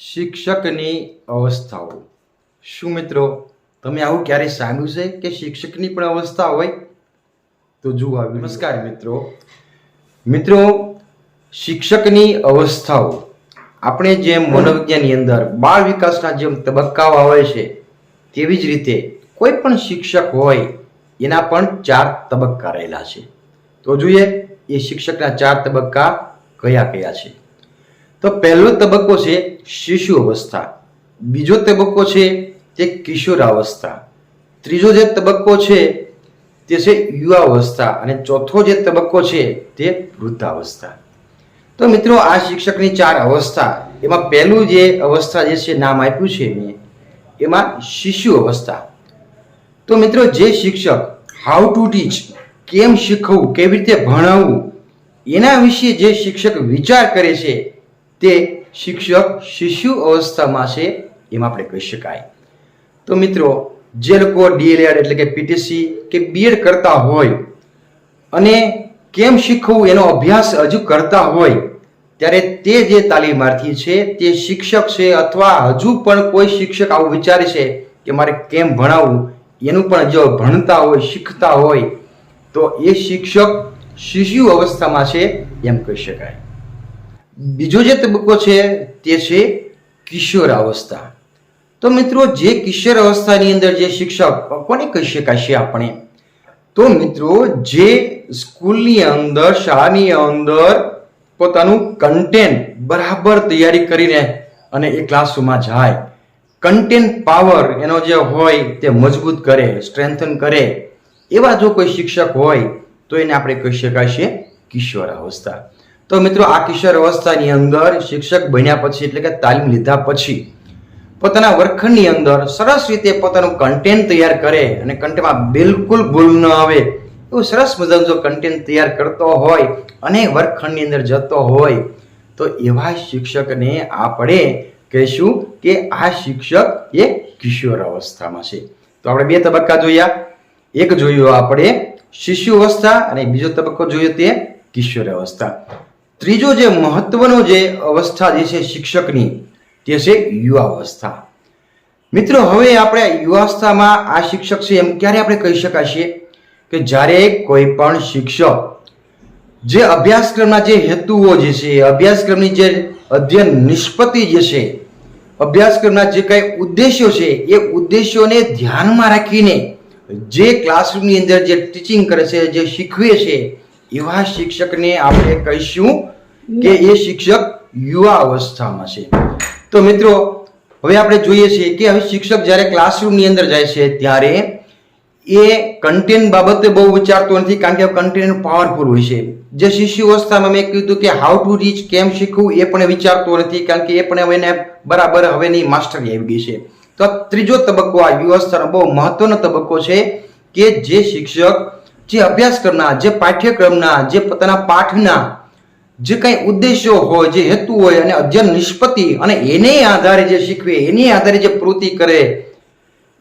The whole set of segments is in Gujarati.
શિક્ષકની અવસ્થાઓ. શું મિત્રો? તમે આવું ક્યારેય સાંભળ્યું છે કે શિક્ષકની પણ અવસ્થા હોય? તો જુઓ નમસ્કાર મિત્રો. મિત્રો શિક્ષકની અવસ્થાઓ. આપણે જેમ મનોવિજ્ઞાનની અંદર બાળ વિકાસના જેમ તબક્કાઓ આવે છે તેવી જ રીતે કોઈ પણ શિક્ષક હોય એના પણ ચાર તબક્કા રહેલા છે. તો જોઈએ એ શિક્ષકના ચાર તબક્કા કયા કયા છે. તો પહેલો તબક્કો છે શિશુ અવસ્થા. બીજો તબક્કો છે તે કિશોરાવસ્થા. ત્રીજો જે તબક્કો છે તે છે યુવાવસ્થા અને ચોથો જે તબક્કો છે તે વૃદ્ધાવસ્થા. તો મિત્રો, આ શિક્ષકની ચાર અવસ્થા. એમાં પહેલું જે અવસ્થા જે છે, નામ આપ્યું છે મેં, એમાં શિશુ અવસ્થા. તો મિત્રો, જે શિક્ષક હાઉ ટુ ટીચ કેમ શીખવવું કેવી રીતે ભણાવવું, એના વિશે જે શિક્ષક વિચાર કરે છે તે શિક્ષક શિશુ અવસ્થામાં છે એમ આપણે કહી શકાય. તો મિત્રો, જે લોકો ડીએલએડ એટલે કે પીટીસી કે બીએડ કરતા હોય અને કેમ શીખવું એનો અભ્યાસ હજુ કરતા હોય, ત્યારે તે જે તાલીમાર્થી છે, તે શિક્ષક છે અથવા હજુ પણ કોઈ શિક્ષક આવું વિચારે છે કે મારે કેમ ભણાવવું એનું પણ જો ભણતા હોય, શીખતા હોય, તો એ શિક્ષક શિશુ અવસ્થામાં છે એમ કહી શકાય. બીજો જે તબક્કો છે તે છે કિશોર અવસ્થા. તો મિત્રો, જે કિશોર અવસ્થાની અંદર જે શિક્ષક કોને કહી શકાય છે આપણે? તો મિત્રો, જે સ્કૂલની અંદર, શાળાની અંદર પોતાનું કન્ટેન્ટ બરાબર તૈયારી કરીને અને એ ક્લાસરૂમમાં જાય. કન્ટેન્ટ પાવર એનો જે હોય તે મજબૂત કરે સ્ટ્રેન્થન કરે. એવા જો કોઈ શિક્ષક હોય તો એને આપણે કહી શકાશે છે કિશોર અવસ્થા. તો મિત્રો, આ કિશોર અવસ્થાની અંદર શિક્ષક બન્યા પછી, એટલે કે તાલીમ લીધા પછી, પોતાના વર્ગખંડની અંદર સરસ રીતે પોતાનું કન્ટેન્ટ તૈયાર કરે અને કન્ટેન્ટમાં બિલકુલ ભૂલ ન આવે, એવું સરસ મજાનું જો કન્ટેન્ટ તૈયાર કરતો હોય અને વર્ગખંડની અંદર જતો હોય, તો એવા શિક્ષકને આપણે કહીશું કે આ શિક્ષક એ કિશોર અવસ્થામાં છે. તો આપણે બે તબક્કા જોયા. એક જોયું આપણે શિશુ અવસ્થા અને બીજો તબક્કો જોયો તે કિશોર અવસ્થા. ત્રીજો જે મહત્વનો જે અવસ્થા જે છે શિક્ષકની, તે છે યુવાવસ્થા. મિત્રો, હવે આપણે યુવાવસ્થામાં આ શિક્ષક છે એમ ક્યારે આપણે કહી શકાશીએ કે જ્યારે કોઈ પણ શિક્ષક જે અભ્યાસક્રમના જે હેતુઓ જે છે, અભ્યાસક્રમની જે અધ્યયન નિષ્પત્તિ જે છે, અભ્યાસક્રમના જે કંઈ ઉદ્દેશ્યો છે, એ ઉદ્દેશ્યોને ધ્યાનમાં રાખીને જે ક્લાસરૂમની અંદર જે ટીચિંગ કરે છે, જે શીખવે છે એવા શિક્ષકને આપણે કહીશું કે એ શિક્ષક યુવા અવસ્થામાં છે. તો મિત્રો, હવે આપણે જોઈએ છીએ કે હવે શિક્ષક જ્યારે ક્લાસરૂમની અંદર જાય છે ત્યારે એ કન્ટેન્ટ બાબતે બહુ વિચારતો નથી કારણ કે કન્ટેન્ટ પાવરફુલ હોય છે. જે શિશુ અવસ્થામાં મેં કીધું કે હાઉ ટુ રીચ કેમ શીખવું એ પણ વિચારતો નથી કારણ કે એ પણ હવે એને બરાબર હવેની માસ્ટરી આવી ગઈ છે. તો ત્રીજો તબક્કો આ યુવાવસ્થાનો બહુ મહત્વનો તબક્કો છે કે જે શિક્ષક જે અભ્યાસક્રમના, જે પાઠ્યક્રમના, જે પોતાના પાઠના જે કંઈ ઉદ્દેશ્યો હોય, જે હેતુ હોય અને અધ્યયન નિષ્પત્તિ અને એને આધારે જે શીખવે, એની આધારે જે પ્રવૃત્તિ કરે,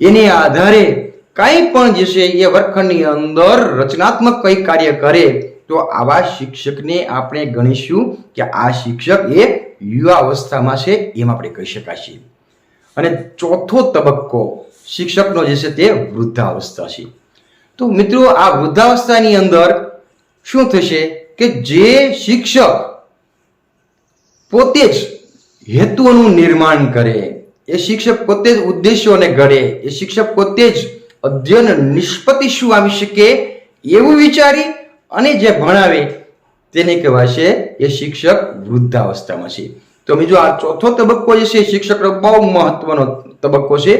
એને આધારે કાંઈ પણ જે છે એ વર્ગખંડની અંદર રચનાત્મક કંઈ કાર્ય કરે, તો આવા શિક્ષકને આપણે ગણીશું કે આ શિક્ષક એ યુવા અવસ્થામાં છે એમ આપણે કહી શકાશે. અને ચોથો તબક્કો શિક્ષકનો જે છે તે વૃદ્ધાવસ્થા છે. તો મિત્રો, આ વૃદ્ધાવસ્થાની અંદર શું થશે કે જે શિક્ષક પોતે જ હેતુઓનું નિર્માણ કરે, એ શિક્ષક પોતે જ ઉદ્દેશ્યોને ઘડે, એ શિક્ષક પોતે જ અધ્યયન નિષ્પત્તિ શું આવી શકે એવું વિચારી અને જે ભણાવે તેને કહેવાય છે એ શિક્ષક વૃદ્ધાવસ્થામાં છે. તો બીજો આ ચોથો તબક્કો જે છે શિક્ષકનો બહુ મહત્વનો તબક્કો છે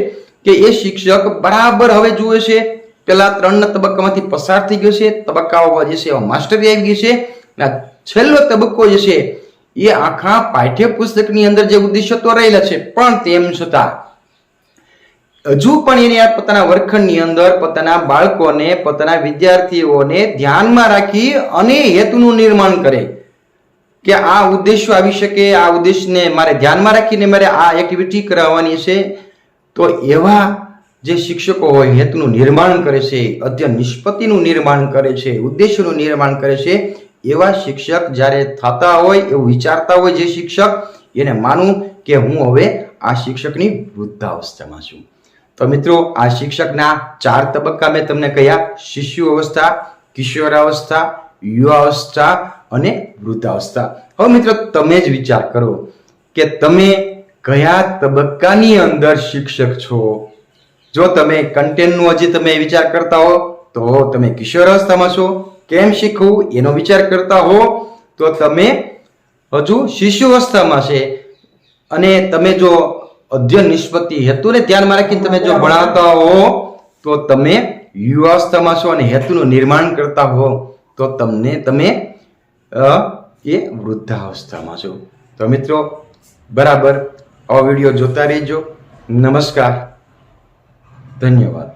કે એ શિક્ષક બરાબર હવે જુએ છે પેલા ત્રણના તબક્કામાંથી પસાર થઈ ગયો છે. તબક્કાઓ જે છે એમાં માસ્ટરી આવી ગઈ છે. અને છેલ્લો તબક્કો જે છે એ આખા પાઠ્યપુસ્તકની અંદર જે ઉદ્દેશ્ય તો રહેલા છે, પણ તેમ છતાં હજુ પણ એને આ પોતાના વર્ગખંડની અંદર પોતાના બાળકોને, પોતાના વિદ્યાર્થીઓને ધ્યાનમાં રાખી અને હેતુનું નિર્માણ કરે કે આ ઉદ્દેશ્ય આવી શકે, આ ઉદ્દેશને મારે ધ્યાનમાં રાખીને મારે આ એક્ટિવિટી કરાવવાની છે. તો એવા જે શિક્ષકો હોય, હેતુનું નિર્માણ કરે છે, અધ્યયન નિષ્પત્તિનું નિર્માણ કરે છે ઉદ્દેશ્યનું નિર્માણ કરે છે, એવા શિક્ષક જ્યારે થતા હોય, એવું વિચારતા હોય જે શિક્ષક, એને માનવું કે હું હવે આ શિક્ષકની વૃદ્ધાવસ્થામાં છું. તો મિત્રો, આ શિક્ષકના ચાર તબક્કા મેં તમને કહ્યા શિશુ અવસ્થા કિશોરાવસ્થા, યુવાવસ્થા અને વૃદ્ધાવસ્થા. હવે મિત્રો, તમે જ વિચાર કરો કે તમે કયા તબક્કાની અંદર શિક્ષક છો? જો તમે કન્ટેન્ટનું હજી તમે વિચાર કરતા હો, તો તમે કિશોર અવસ્થામાં છો કેમ શીખવું? એનો વિચાર કરતા હો, તો તમે હજુ શિશુ અવસ્થામાં છે અને તમે જો અધ્યયન નિષ્પત્તિ હેતુને ધ્યાનમાં રાખીને તમે જો ભણાવતા હો, તો તમે યુવાવસ્થામાં છો અને હેતુનું નિર્માણ કરતા હો, તો તમને તમે એ વૃદ્ધાવસ્થામાં છો તો મિત્રો, બરાબર આ વીડિયો જોતા રહેજો. નમસ્કાર. धन्यवाद